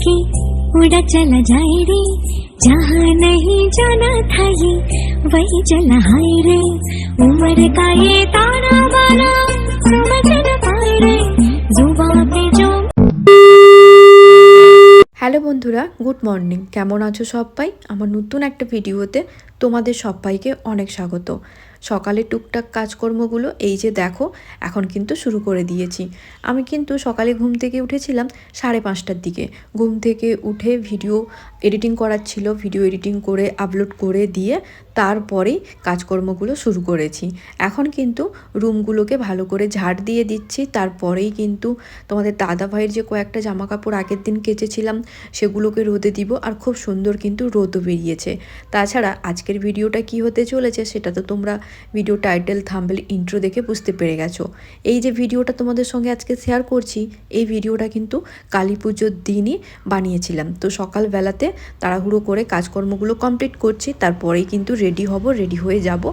साथ लेके उड़ा चला जाए रे जहाँ नहीं जाना था ये वही चला हाय रे उम्र का ये ताना बाना समझ न पाए रे जुबा पे जो হ্যালো বন্ধুরা গুড মর্নিং কেমন আছো সবাই আমার নতুন একটা ভিডিওতে তোমাদের সবাইকে অনেক স্বাগত সকালে টুকটাক কাজকর্মগুলো এই যে দেখো, এখন কিন্তু শুরু করে দিয়েছি। আমি কিন্তু সকালে ঘুম থেকে উঠেছিলাম সাড়ে পাঁচটার দিকে। ঘুম থেকে উঠে ভিডিও এডিটিং করার ছিল ভিডিও এডিটিং করে আপলোড করে দিয়ে তারপরেই কাজকর্মগুলো শুরু করেছি। এখন কিন্তু রুমগুলোকে ভালো করে ঝাড় দিয়ে দিচ্ছি। তারপরেই কিন্তু তোমাদের দাদা ভাইয়ের যে কয়েকটা জামা কাপড় আগের দিন কেচেছিলাম, সেগুলোকে রোদে দিব আর খুব সুন্দর কিন্তু রোদও বেরিয়েছে। তাছাড়া আজকের ভিডিওটা কি হতে চলেছে সেটা তো তোমরা ভিডিও টাইটেল থাম্বেল ইন্ট্রো দেখে বুঝতে পেরে গেছো। এই যে ভিডিওটা তোমাদের সঙ্গে আজকে শেয়ার করছি, এই ভিডিওটা কিন্তু কালী পুজোর দিনই বানিয়েছিলাম। তো সকালবেলাতে তাড়াহুড়ো করে কাজকর্মগুলো কমপ্লিট করছি, তারপরেই কিন্তু রেডি হব রেডি হয়ে যাব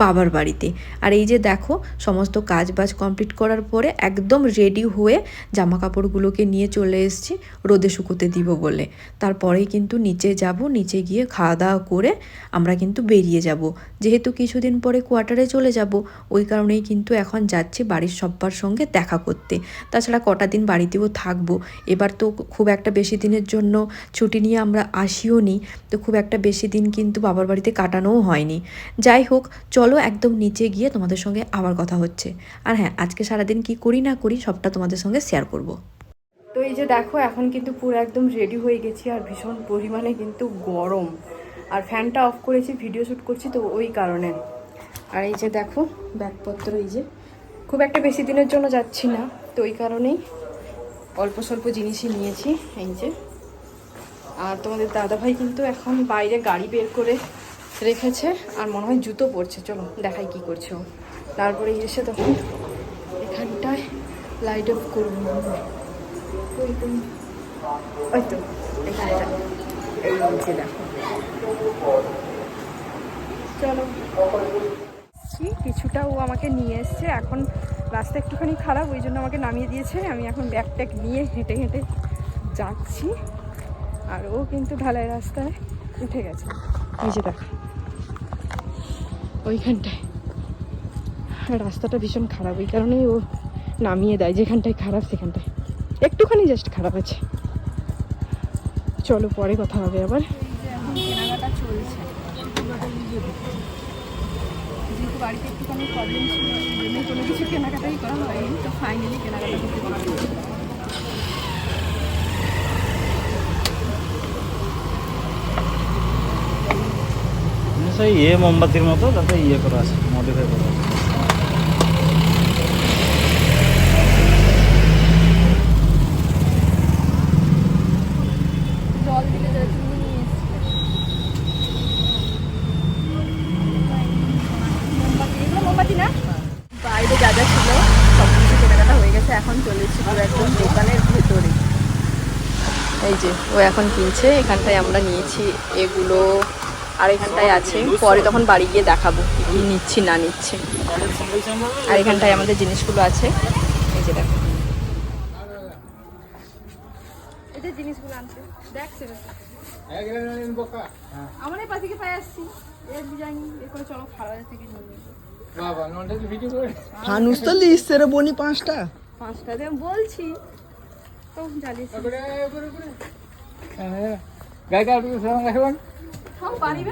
বাবার বাড়িতে। আর এই যে দেখো, সমস্ত কাজ বাজ কমপ্লিট করার পরে একদম রেডি হয়ে জামা কাপড়গুলোকে নিয়ে চলে এসেছি রোদে শুকোতে দিব বলে। তারপরেই কিন্তু নিচে যাব, নিচে গিয়ে খাওয়া দাওয়া করে আমরা কিন্তু বেরিয়ে যাব। যেহেতু কিছুদিন পরে কোয়ার্টারে চলে যাব, ওই কারণেই কিন্তু এখন যাচ্ছি বাড়ির সব্বার সঙ্গে দেখা করতে। তাছাড়া কটা দিন বাড়িতেও থাকব। এবার তো খুব একটা বেশি দিনের জন্য ছুটি নিয়ে আমরা আসিও নি। তো খুব একটা বেশি দিন কিন্তু বাবার বাড়িতে কাটানোও হয়নি। যাই হোক, চলো একদম নিচে গিয়ে তোমাদের সঙ্গে আবার কথা হচ্ছে। আর হ্যাঁ আজকে সারাদিন কি করি না করি সবটা তোমাদের সঙ্গে শেয়ার করব। তো এই যে দেখো, এখন কিন্তু পুরো একদম রেডি হয়ে গেছি আর ভীষণ পরিমাণে কিন্তু গরম। আর ফ্যানটা অফ করেছি ভিডিও শ্যুট করছি, তো ওই কারণে। আর এই যে দেখো, ব্যাগপত্র এই যে। খুব একটা বেশি দিনের জন্য যাচ্ছি না, তো ওই কারণেই অল্প স্বল্প জিনিসই নিয়েছি, এই যে। আর তোমাদের দাদাভাই কিন্তু এখন বাইরে গাড়ি বের করে রেখেছে আর মনে হয় জুতো পরছে। চলো, দেখাই কি করছে ও। তারপরে এসে তখন এখানটায় লাইট অফ করব ওই তো চলো। কিছুটা ও আমাকে নিয়ে এসছে। এখন রাস্তা একটুখানি খারাপ, ওই জন্য আমাকে নামিয়ে দিয়েছে। আমি এখন ব্যাগ ট্যাগ নিয়ে হেঁটে হেঁটে যাচ্ছি। আর ও কিন্তু ঢালাই রাস্তায় উঠে গেছে। ওইখানটায়। রাস্তাটা ভীষণ খারাপ ওই কারণেই ও নামিয়ে দেয়, যেখানটায় খারাপ সেখানটায়। একটুখানি জাস্ট খারাপ আছে। চলো, পরে কথা হবে আবার। যেহেতু বাড়িতে একটুখানি প্রবলেম ছিল কোনো কিছু কেনাকাটাই করা হয়নি, তো ফাইনালি কেনাকাটা করতে সেই ইয়ে মোমবাতির মতো, তাতে ইয়ে করা আছে মডিফাই করা আছে। বাইরে যা যা ছিল, সব কিছু কেনাকাটা হয়ে গেছে, এখন চলে দোকানের ভেতরে। এই যে, ও এখন কিনছে, এখানটায় আমরা নিয়েছি এগুলো আর এখানটায় আছে পরে তখন বাড়ি গিয়ে দেখাবো কি নিচ্ছি না নিচ্ছি। আর এখানটায় আমাদের জিনিসগুলো আছে এই যে দেখো। জিনিসগুলো আনছে। দেখ আমার এই পাশে পায়ে আসছি? এর ডিজাইন এ করে চলো খারাপ থেকে ফানুস তো লিখছে রে বনি পাঁচটা। পাঁচটা দিয়ে বলছি। তো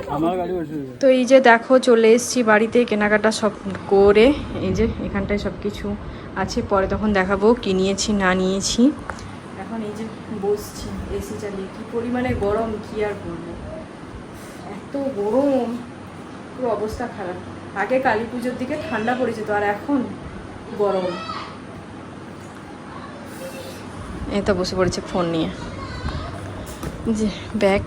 তো? আমার গাড়ি বসে তো এই যে দেখো চলে এসেছি বাড়িতে কেনাকাটা সব করে। এই যে এখানটায় সব কিছু আছে পরে তখন দেখাবো কি নিয়েছি না নিয়েছি। এখন এই যে বসছি এসি চালিয়ে। কি পরিমাণে গরম কি আর করব? এত গরম পুরো অবস্থা খারাপ। আগে কালী পুজোর দিকে ঠান্ডা পড়েছে তো আর এখন গরম। এই তো বসে পড়েছে ফোন নিয়ে। যে ব্যাগ।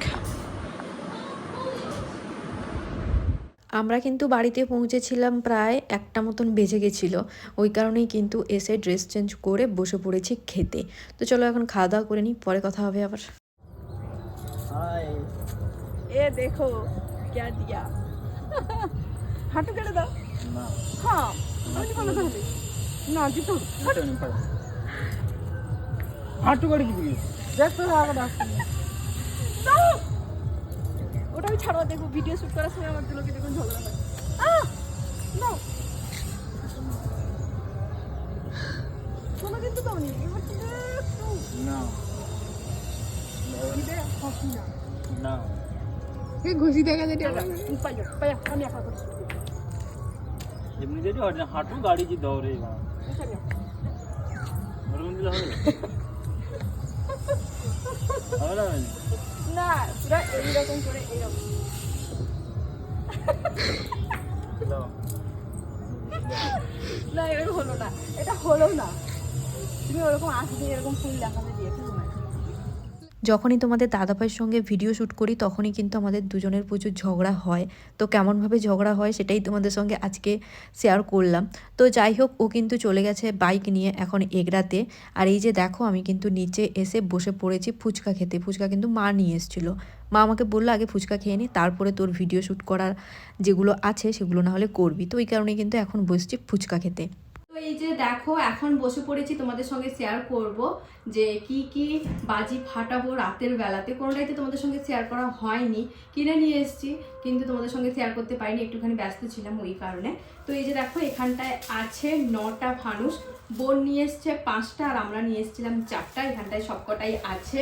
আমরা কিন্তু বাড়িতে পৌঁছেছিলাম প্রায় একটা মতন বেজে গেছিলো ওই কারণেই কিন্তু এসে ড্রেস চেঞ্জ করে বসে পড়েছি খেতে তো চলো এখন খাওয়া দাওয়া করে নিই পরে কথা হবে আবার এ দেখো क्या दिया হাঁটু কেটে দাও হ্যাঁ আমি ভালো না দিত হাঁটু গাড়ি কি দিবি দেখতে হবে না ওটা আমি ছাড়ো দেখব ভিডিও শুট করার সময় আমার দুলোকে দেখুন ঝগড়া হয়! নাও। কোনো কিন্তু দাওনি এবার কিন্তু না দিবে না। না ঘুষি দেখা আমি একা করছি এমনি যদি হয় না হাঁটু গাড়ি যে দৌড়ে দিলে হবে হবে না মানে? না পুরা এইরকম করে এইরকম। না এরকম হলো না এটা হলো না তুমি ওরকম আসবে এরকম ফুল দেখাবে দিয়ে? যখনই তোমাদের দাদাভাইয়ের সঙ্গে ভিডিও শ্যুট করি, তখনই কিন্তু আমাদের দুজনের প্রচুর ঝগড়া হয়। তো কেমনভাবে ঝগড়া হয় সেটাই তোমাদের সঙ্গে আজকে শেয়ার করলাম। তো যাই হোক, ও কিন্তু চলে গেছে বাইক নিয়ে এখন এগড়াতে আর এই যে দেখো, আমি কিন্তু নিচে এসে বসে পড়েছি ফুচকা খেতে। ফুচকা কিন্তু মা নিয়ে এসেছিল। মা আমাকে বলল, আগে ফুচকা খেয়ে নি, তারপরে তোর ভিডিও শ্যুট করার যেগুলো আছে সেগুলো না হলে করবি। তো ওই কারণে কিন্তু এখন বসছি ফুচকা খেতে। এই যে দেখো, এখন বসে পড়েছি তোমাদের সঙ্গে শেয়ার করব যে কি কি বাজি ফাটাবো রাতের বেলাতে। কোনোটাই তো তোমাদের সঙ্গে শেয়ার করা হয়নি, কিনে নিয়ে এসেছি, কিন্তু তোমাদের সঙ্গে শেয়ার করতে পারিনি, একটুখানি ব্যস্ত ছিলাম ওই কারণে। তো এই যে দেখো, এখানটায় আছে নটা ফানুস বোন নিয়ে এসছে পাঁচটা, আর আমরা নিয়ে এসেছিলাম চারটা, এখানটায় সবকটাই আছে।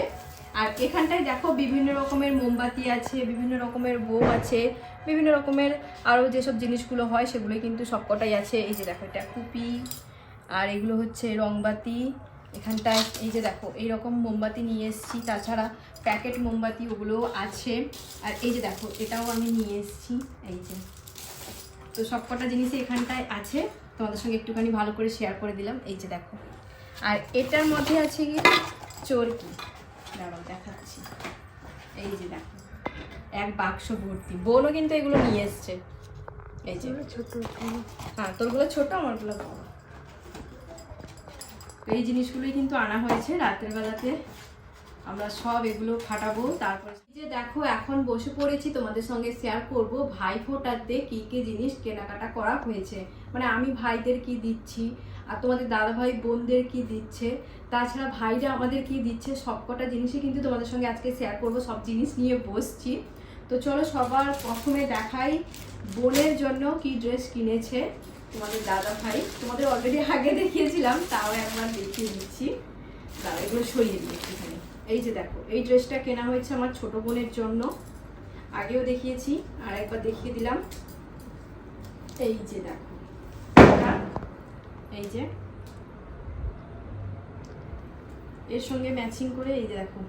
আর এখানটায় দেখো বিভিন্ন রকমের মোমবাতি আছে, বিভিন্ন রকমের বউ আছে, বিভিন্ন রকমের আরও যেসব জিনিসগুলো হয় সেগুলোই কিন্তু সবকটাই আছে। এই যে দেখো, এটা কুপি, আর এগুলো হচ্ছে রংবাতি। এখানটায় এই যে দেখো এই রকম মোমবাতি নিয়ে এসেছি। তাছাড়া প্যাকেট মোমবাতি ওগুলোও আছে। আর এই যে দেখো, এটাও আমি নিয়ে এসেছি। এই যে। তো সবকটা জিনিসই এখানটায় আছে। তোমাদের সঙ্গে একটুখানি ভালো করে শেয়ার করে দিলাম। এই যে দেখো। আর এটার মধ্যে আছে কি? চরকি। দাঁড়াও দেখাচ্ছি। এই যে দেখো এক বাক্স ভর্তি। বোনও কিন্তু এগুলো নিয়ে এসছে। এই যে। ছোট হ্যাঁ তোরগুলো ছোট আমারগুলো বড়। এই জিনিসগুলোই কিন্তু আনা হয়েছে রাতের বেলাতে। আমরা সব এগুলো ফাটাবো তারপর যে দেখো এখন বসে পড়েছি তোমাদের সঙ্গে শেয়ার করব ভাই ফোটাতে কি কি জিনিস কেনাকাটা করা হয়েছে। মানে আমি ভাইদের কি দিচ্ছি আর তোমাদের দাদা ভাই বোনদের কি দিচ্ছে? তাছাড়া ভাইরা আমাদের কি দিচ্ছে? সবকটা জিনিসই কিন্তু তোমাদের সঙ্গে আজকে শেয়ার করব, সব জিনিস নিয়ে বসছি। তো চলো সবার প্রথমে দেখাই বোনের জন্য কি ড্রেস কিনেছে তোমাদের দাদা ভাই তোমাদের অলরেডি আগে দেখিয়েছিলাম, তাও একবার দেখিয়ে দিচ্ছি। দাদা এগুলো সরিয়ে দিই একটুখানি। এই যে দেখো, এই ড্রেসটা কেনা হয়েছে আমার ছোট বোনের জন্য। আগেও দেখিয়েছি আর একবার দেখিয়ে দিলাম। এই যে দেখো। এই যে। এর সঙ্গে ম্যাচিং করে এই যে দেখো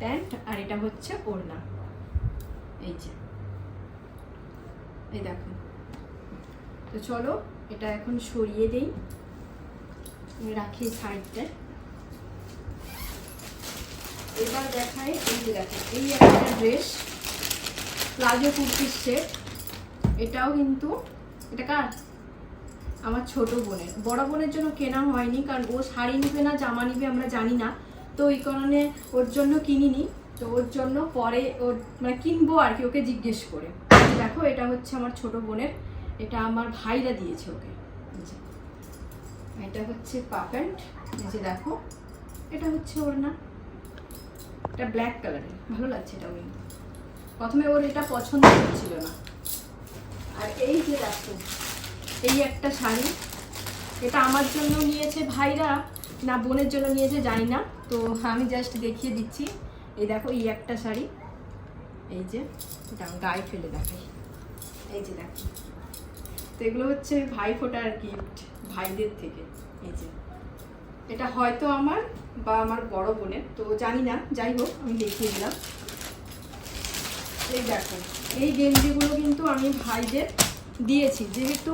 প্যান্ট আর এটা হচ্ছে ওড়না। এই যে। এই দেখো। তো চলো, এটা এখন সরিয়ে দেই। রাখি সাইডটা এবার দেখাই এই যে দেখো, এই একটা ড্রেস প্লাজো কুর্তির সেট এটাও কিন্তু, এটা কার? আমার ছোট বোনের। বড় বোনের জন্য কেনা হয়নি, কারণ ও শাড়ি নিবে না, জামা নিবে আমরা জানি না। তো এই কারণে ওর জন্য কিনিনি। তো ওর জন্য পরে ওর মানে কিনবো আর কি, ওকে জিজ্ঞেস করে। দেখো, এটা হচ্ছে আমার ছোট বোনের, এটা আমার ভাইরা দিয়েছে ওকে। এটা হচ্ছে পা প্যান্ট এই যে দেখো, এটা হচ্ছে ওর না, এটা ব্ল্যাক কালারের, ভালো লাগছে এটা কিন্তু প্রথমে ওর এটা পছন্দ হচ্ছিল না। আর এই যে দেখো এই একটা শাড়ি। এটা আমার জন্য নিয়েছে ভাইরা, না বোনের জন্য নিয়েছে, জানি না। তো আমি জাস্ট দেখিয়ে দিচ্ছি। এই দেখো, এই একটা শাড়ি। এই যে, এটা গায়ে ফেলে দেখাই। এই যে দেখো। তো এগুলো হচ্ছে ভাই ফোটার গিফট ভাইদের থেকে। এই যে। এটা হয়তো আমার বা আমার বড় বোনের, তো জানি না। যাই হোক, আমি দেখিয়ে দিলাম। এই দেখো, এই গেঞ্জিগুলো কিন্তু আমি ভাইদের দিয়েছি। যেহেতু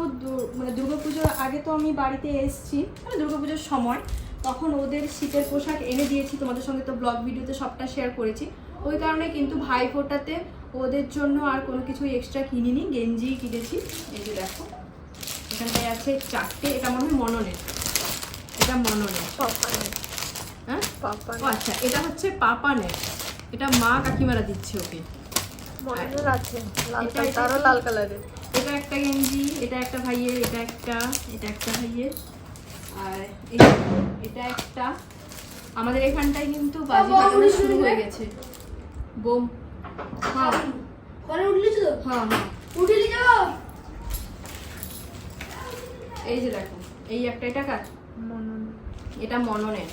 মানে দুর্গাপুজোর আগে তো আমি বাড়িতে এসেছি মানে দুর্গাপুজোর সময় তখন ওদের শীতের পোশাক এনে দিয়েছি তোমাদের সঙ্গে তো ব্লগ ভিডিওতে সবটা শেয়ার করেছি। ওই কারণে কিন্তু ভাই ফোটাতে ওদের জন্য আর কোনো কিছু এক্সট্রা কিনিনি গেঞ্জি কিনেছি। এই যে দেখো এখানটায় আছে চারটে এটা মনে হয় মননের। এটা মননের। হ্যাঁ? আচ্ছা এটা হচ্ছে পাপানের। এটা মা কাকিমারা দিচ্ছে ওকে। মনের আছে লাল কালারের। এটা একটা গেঞ্জি এটা একটা ভাইয়ের এটা একটা এটা একটা ভাইয়ের। আর এটা একটা। আমাদের এখানটায় কিন্তু বাজি ফাটানো শুরু হয়ে গেছে। বোম। হ্যাঁ। ঘরে উঠলিস তো? হ্যাঁ হ্যাঁ। উঠলি যাও। এই যে দেখো এই একটা এটা কাজ মনন। এটা মননের।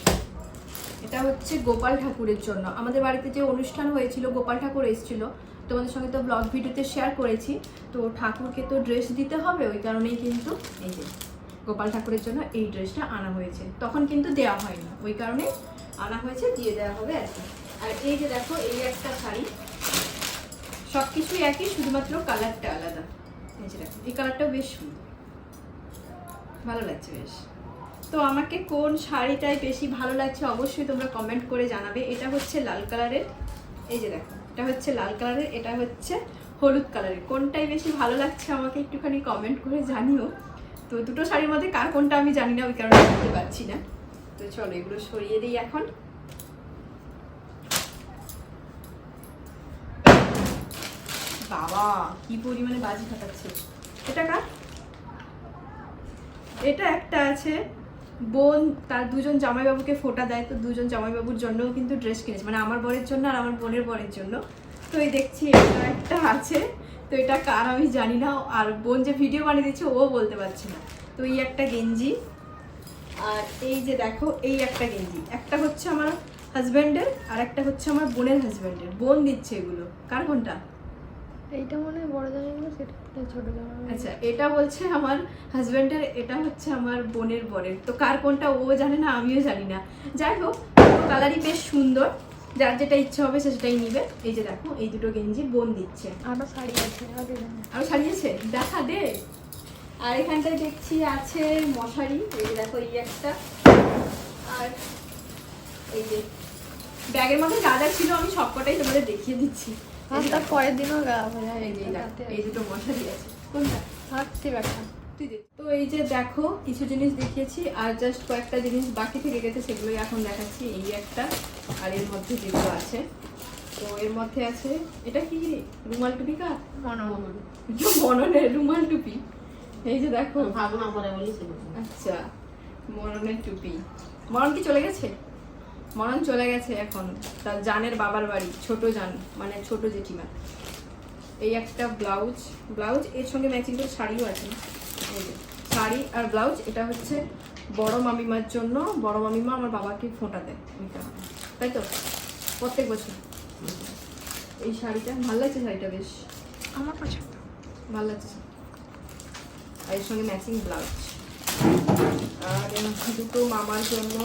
এটা হচ্ছে গোপাল ঠাকুরের জন্য। আমাদের বাড়িতে যে অনুষ্ঠান হয়েছিল গোপাল ঠাকুর এসেছিল তোমাদের সঙ্গে তো ব্লগ ভিডিওতে শেয়ার করেছি। তো ঠাকুরকে তো ড্রেস দিতে হবে, ওই কারণেই কিন্তু এই যে গোপাল ঠাকুরের জন্য এই ড্রেসটা আনা হয়েছে। তখন কিন্তু দেওয়া হয় না ওই কারণে আনা হয়েছে, দিয়ে দেওয়া হবে আর আর এই যে দেখো, এই একটা শাড়ি। সব কিছুই একই, শুধুমাত্র কালারটা আলাদা। এই যে দেখো, এই কালারটাও বেশ সুন্দর। ভালো লাগছে বেশ। তো আমাকে কোন শাড়িটাই বেশি ভালো লাগছে অবশ্যই তোমরা কমেন্ট করে জানাবে। এটা হচ্ছে লাল কালারের এই যে দেখো এটা হচ্ছে লাল কালারের, এটা হচ্ছে হলুদ কালারের। কোনটাই বেশি ভালো লাগছে আমাকে একটুখানি কমেন্ট করে জানিও। তো দুটো শাড়ির মধ্যে কার কোনটা আমি জানি না, ওই কারণে বলতে পারছি না। তো চলো, এগুলো সরিয়ে দিই এখন। বাবা, কি পরিমাণে বাজি ফাটাচ্ছে এটা কার? এটা একটা আছে বোন, তার দুজন জামাইবাবুকে ফোটা দেয়, তো দুজন জামাইবাবুর জন্যও কিন্তু ড্রেস কিনেছে। মানে আমার বরের জন্য আর আমার বোনের বরের জন্য। তো এই দেখছি এটা একটা আছে। তো এটা কার আমি জানি না। আর বোন যে ভিডিও বানিয়ে দিচ্ছে ও বলতে পারছে না। তো এই একটা গেঞ্জি। আর এই যে দেখো, এই একটা গেঞ্জি। একটা হচ্ছে আমার হাজব্যান্ডের আর একটা হচ্ছে আমার বোনের হাজব্যান্ডের বোন দিচ্ছে এগুলো। কার কোনটা? এইটা মনে হয় বড় জামাইগুলো সেটা ছোট জামাই আচ্ছা এটা বলছে আমার হাজবেন্ডের এটা হচ্ছে আমার বোনের বরের। তো কার কোনটা ও জানে না আমিও জানি না। যাই হোক কালারই বেশ সুন্দর। যার যেটা ইচ্ছে হবে সে সেটাই নিবে। এই যে দেখো এই দুটো গেঞ্জি বোন দিচ্ছে। আরও শাড়ি আছে আগে জানি আরও সাজিয়েছে দেখা দে। আর এখানটায় দেখছি আছে মশারি এই যে দেখো এই একটা। আর এই যে ব্যাগের মধ্যে যা যা ছিল আমি সবকটাই তোমাদের দেখিয়ে দিচ্ছি। তার পরের দিনও গা হয়ে এই দুটো মশারি আছে। কোনটা? তুই দে। তো এই যে দেখো কিছু জিনিস দেখিয়েছি আর জাস্ট কয়েকটা জিনিস বাকি থেকে গেছে সেগুলোই এখন দেখাচ্ছি এই একটা আর এর মধ্যে যেগুলো আছে। তো এর মধ্যে আছে এটা কি? রুমাল টুপি কার? মনে মননের রুমাল টুপি। এই যে দেখো। ভাবনা করে বলিস আচ্ছা মরণের টুপি। মরণ কি চলে গেছে? মরণ চলে গেছে এখন। তার জানের বাবার বাড়ি ছোট জান মানে ছোট জেঠিমা। এই একটা ব্লাউজ ব্লাউজ এর সঙ্গে ম্যাচিং করে শাড়িও আছে। শাড়ি আর ব্লাউজ এটা হচ্ছে বড় মামিমার জন্য বড় মামিমা আমার বাবাকে ফোঁটা দেয় তাই তো? প্রত্যেক বছর। এই শাড়িটা ভালো লাগছে শাড়িটা বেশ? আমার পছন্দ। ভালো লাগছে? আর এর সঙ্গে ম্যাচিং ব্লাউজ। আর দুটো মামার জন্য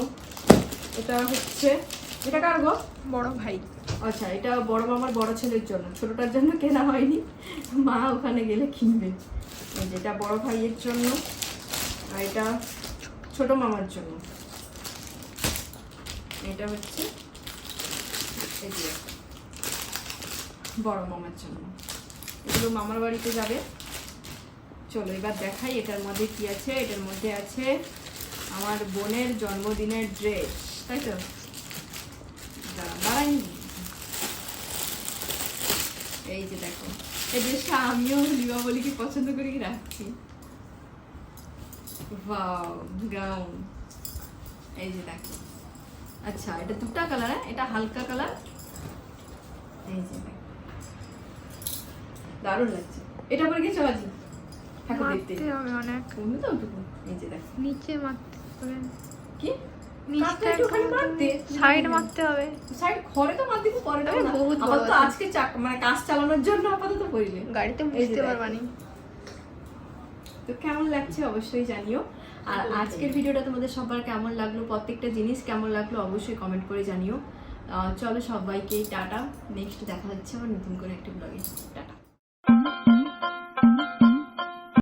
এটা হচ্ছে এটা কার গো? বড় ভাই। আচ্ছা এটা বড় মামার বড় ছেলের জন্য। ছোটটার জন্য কেনা হয়নি। মা ওখানে গেলে কিনবে। যেটা বড় ভাইয়ের জন্য আর এটা ছোট মামার জন্য। এটা হচ্ছে এই যে বড় মামার জন্য। এগুলো মামার বাড়িতে যাবে। চলো এবার দেখাই এটার মধ্যে কি আছে। এটার মধ্যে আছে আমার বোনের জন্মদিনের ড্রেস। তাই তো? দাঁড়াই এই যে দেখো এই ড্রেসটা আমিও দীপাবলিকে পছন্দ করি রাখছি? ওয়াও গাউন এই যে দেখো। আচ্ছা এটা দুটা কালার হ্যাঁ? এটা হালকা কালার এই যে দারুণ লাগছে। এটা পরে গেছে বাজি ঠাকুর দেখতে। হবে অনেক। কমবে তো এই যে দেখো। নিচে মারতে কি? সাইড মারতে হবে। সাইড ঘরে তো মারতে পরে বহুত আজকে মানে কাজ চালানোর জন্য আপাতত পড়লে। গাড়িতে তো কেমন লাগছে অবশ্যই জানিও। আর আজকের ভিডিওটা তোমাদের সবার কেমন লাগল প্রত্যেকটা জিনিস কেমন লাগল অবশ্যই কমেন্ট করে জানিও। চলো সবাইকে টাটা। নেক্সট দেখা হচ্ছে আবার নতুন করে একটা ব্লগে টাটা।